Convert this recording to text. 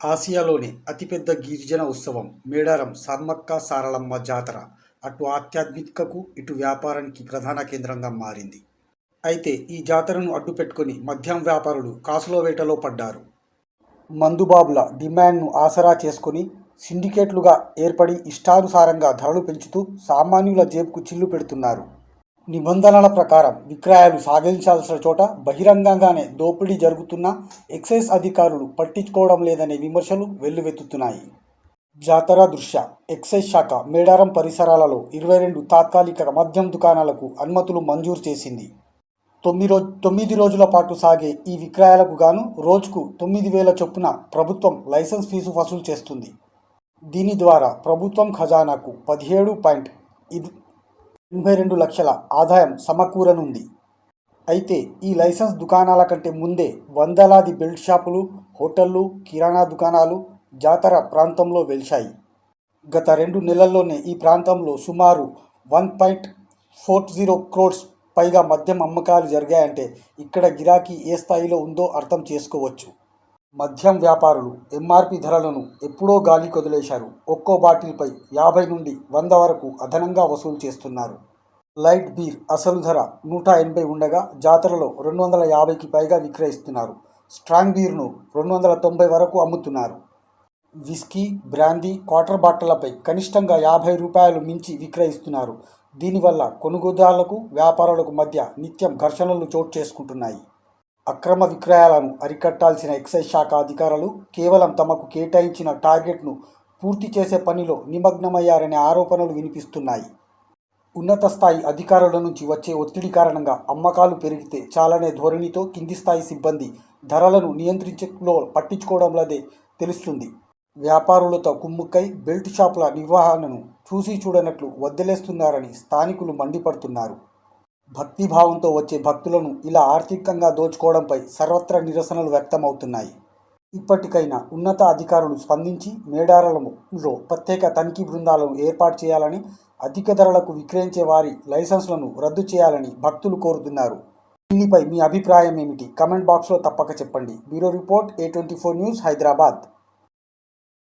ఆసియాలోని అతిపెద్ద గిరిజన ఉత్సవం మేడారం సమ్మక్క సారలమ్మ జాతర. అటు ఆధ్యాత్మికకు ఇటు వ్యాపారానికి ప్రధాన కేంద్రంగా మారింది. అయితే ఈ జాతరను అడ్డుపెట్టుకుని మద్యం వ్యాపారులు కాసుల వేటలో పడ్డారు. మందుబాబుల డిమాండ్ను ఆసరా చేసుకొని సిండికేట్లుగా ఏర్పడి ఇష్టానుసారంగా ధరలు పెంచుతూ సామాన్యుల జేబుకు చిల్లు పెడుతున్నారు. నిబంధనల ప్రకారం విక్రయాలు సాగించాల్సిన చోట బహిరంగంగానే దోపిడీ జరుగుతున్నా ఎక్సైజ్ అధికారులు పట్టించుకోవడం లేదనే విమర్శలు వెల్లువెత్తుతున్నాయి. జాతర దృశ్య ఎక్సైజ్ శాఖ మేడారం పరిసరాలలో ఇరవై రెండు తాత్కాలిక మద్యం దుకాణాలకు అనుమతులు మంజూరు చేసింది. తొమ్మిది రోజు తొమ్మిది రోజుల పాటు సాగే ఈ విక్రయాలకు గాను రోజుకు తొమ్మిది వేల చొప్పున ప్రభుత్వం లైసెన్స్ ఫీజు వసూలు చేస్తుంది. దీని ద్వారా ప్రభుత్వం ఖజానాకు పదిహేడు పాయింట్ ఇది ఎనభై రెండు లక్షల ఆదాయం సమకూరనుంది. అయితే ఈ లైసెన్స్ దుకాణాల కంటే ముందే వందలాది బెల్ట్ షాపులు హోటళ్ళు కిరాణా దుకాణాలు జాతర ప్రాంతంలో వెలిశాయి. గత రెండు నెలల్లోనే ఈ ప్రాంతంలో సుమారు one point four zero crores పైగా మద్యం అమ్మకాలు జరిగాయంటే ఇక్కడ గిరాకీ ఏ స్థాయిలో ఉందో అర్థం చేసుకోవచ్చు. మద్యం వ్యాపారులు ఎంఆర్పి ధరలను ఎప్పుడో గాలి కొదిలేశారు. ఒక్కో బాటిల్పై యాభై నుండి వంద వరకు అదనంగా వసూలు చేస్తున్నారు. లైట్ బీర్ అసలు ధర నూట ఎనభై ఉండగా జాతరలో రెండు వందల యాభైకి పైగా విక్రయిస్తున్నారు. స్ట్రాంగ్ బీర్ను రెండు వందల తొంభై వరకు అమ్ముతున్నారు. విస్కీ బ్రాందీ క్వార్టర్ బాటలపై కనిష్టంగా యాభై రూపాయలు మించి విక్రయిస్తున్నారు. దీనివల్ల కొనుగోదారులకు వ్యాపారులకు మధ్య నిత్యం ఘర్షణలు చోటు చేసుకుంటున్నాయి. అక్రమ విక్రయాలను అరికట్టాల్సిన ఎక్సైజ్ శాఖ అధికారులు కేవలం తమకు కేటాయించిన టార్గెట్ను పూర్తి చేసే పనిలో నిమగ్నమయ్యారనే ఆరోపణలు వినిపిస్తున్నాయి. ఉన్నత స్థాయి అధికారుల నుంచి వచ్చే ఒత్తిడి కారణంగా అమ్మకాలు పెరిగితే చాలనే ధోరణితో కింది స్థాయి సిబ్బంది ధరలను నియంత్రించలో పట్టించుకోవడంలోదే తెలుస్తుంది. వ్యాపారులతో కుమ్ముక్కై బెల్ట్ షాపుల నిర్వహణను చూసి చూడనట్లు వదిలేస్తున్నారని స్థానికులు మండిపడుతున్నారు. భక్తిభావంతో వచ్చే భక్తులను ఇలా ఆర్థికంగా దోచుకోవడంపై సర్వత్రా నిరసనలు వ్యక్తమవుతున్నాయి. ఇప్పటికైనా ఉన్నత అధికారులు స్పందించి మేడారంలో ప్రత్యేక తనిఖీ బృందాలను ఏర్పాటు చేయాలని అధిక ధరలకు విక్రయించే వారి లైసెన్స్లను రద్దు చేయాలని భక్తులు కోరుతున్నారు. దీనిపై మీ అభిప్రాయం ఏమిటి? కమెంట్ బాక్స్లో తప్పక చెప్పండి. Bureau report A twenty four news Hyderabad.